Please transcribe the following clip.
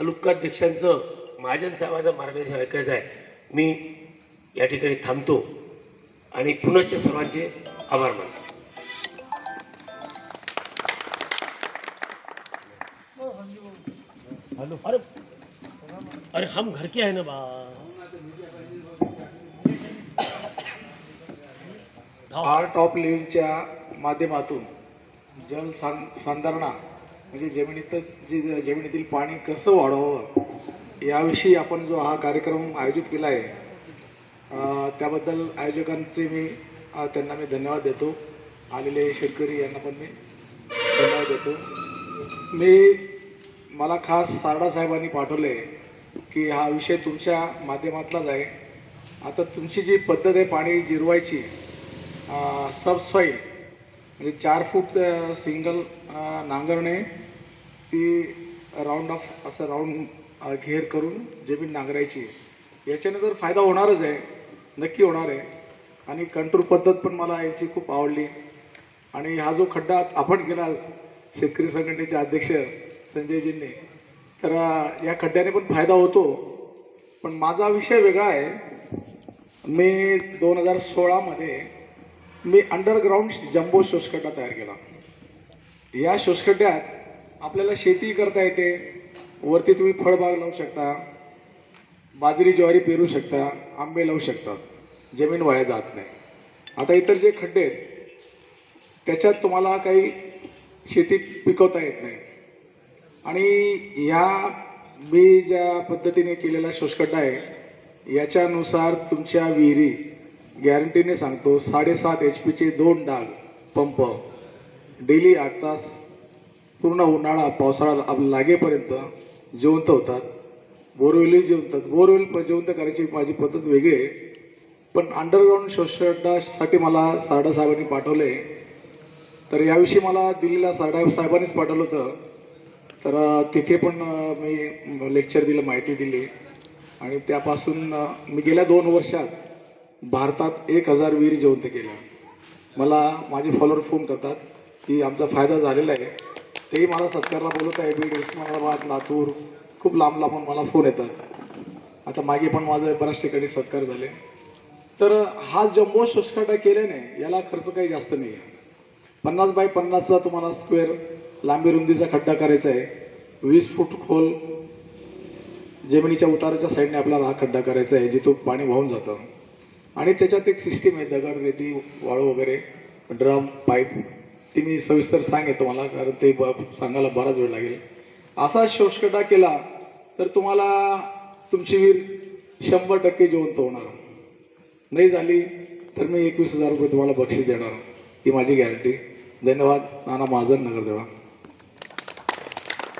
तालुकाध्यक्षांचं महाजन साहेबाचं मार्गदर्शन ऐकायचं आहे मी या ठिकाणी थांबतो आणि पुनश्च सर्वांचे आभार मानतो. अरे अरे हम घर के आहे ना बा. आर्ट ऑफ लिव्हिंगच्या माध्यमातून जल सां संधारणा म्हणजे जमिनीत जी जमिनीतील पाणी कसं वाढवावं? याविषयी आपण जो हा कार्यक्रम आयोजित केला आहे त्याबद्दल आयोजकांचे मी त्यांना मी धन्यवाद देतो. आलेले शेतकरी यांना पण मी धन्यवाद देतो. मी मला खास सारडासाहेबांनी पाठवलं आहे की हा विषय तुमच्या माध्यमातलाच आहे. आता तुमची जी पद्धत आहे पाणी जिरवायची सबसॉईल म्हणजे चार फूट सिंगल नांगरणे ती राऊंड ऑफ असं राऊंड घेर करून जमीन नांगरायची याच्याने तर फायदा होणारच आहे. नक्की होणार आहे. आणि कंट्रोल पद्धत पण मला याची खूप आवडली. आणि हा जो खड्डा आपण केला शेतकरी संघटनेचे अध्यक्ष संजयजींनी तर या खड्ड्याने पण फायदा होतो. पण माझा विषय वेगळा आहे. मी दोन हजार सोळामध्ये मी अंडरग्राऊंड जम्बो शोषखड्डा तयार केला. या शोषखड्ड्यात आपल्याला शेती करता येते. वरती तुम्ही फळबाग लावू शकता. बाजरी ज्वारी पेरू शकता. आंबे लावू शकता. जमीन वाया जात नाही. आता इतर जे खड्डे आहेत त्याच्यात तुम्हाला काही शेती पिकवता येत नाही. आणि या मी ज्या पद्धतीने केलेला शोषखड्डा आहे याच्यानुसार तुमच्या विहिरी गॅरंटीने सांगतो साडेसात एच पीचे दोन डाग पंप. डेली आठ तास पूर्ण उन्हाळा पावसाळा आप- लागेपर्यंत जिवंत होतात. बोरवेलही जिवंतात बोरवेल प- जिवंत करायची माझी पद्धत वेगळी आहे. पण अंडरग्राऊंड शोषणासाठी मला सारडा साहेबांनी पाठवलं. आहे तर याविषयी मला दिल्लीला सारडा साहेबांनीच पाठवलं होतं. तर तिथे पण मी लेक्चर दिलं माहिती दिली. आणि त्यापासून मी गेल्या दोन वर्षात भारतात एक हजार विहीर जेवंत केल्या. मला माझे फॉलोअर फोन करतात की आमचा फायदा झालेला आहे. तेही मला सत्कारला बोलत आहे बीड उस्मानाबाद लातूर खूप लांब लांबून मला फोन येतात. आता मागे पण माझं बऱ्याच ठिकाणी सत्कार झाले. तर हा जम्बो शोषकाटा केल्याने याला खर्च काही जास्त नाही आहे पन्नास बाय पन्नासचा तुम्हाला स्क्वेअर लांबी रुंदीचा खड्डा करायचा आहे. वीस फूट खोल जमिनीच्या उताराच्या साईडने आपल्याला हा खड्डा करायचा आहे जिथून पाणी वाहून जातं. आणि त्याच्यात एक सिस्टीम आहे दगड रेती वाळू वगैरे ड्रम पाईप ती मी सविस्तर सांगेन तुम्हाला कारण ते ब सांगायला बराच वेळ लागेल. असा शोषकटा केला तर तुम्हाला तुमची वीर शंभर टक्के जिवंत होणार. नाही झाली तर मी एकवीस हजार रुपये तुम्हाला बक्षीस देणार. ही माझी गॅरंटी धन्यवाद. नाना महाजन नगरदेवा.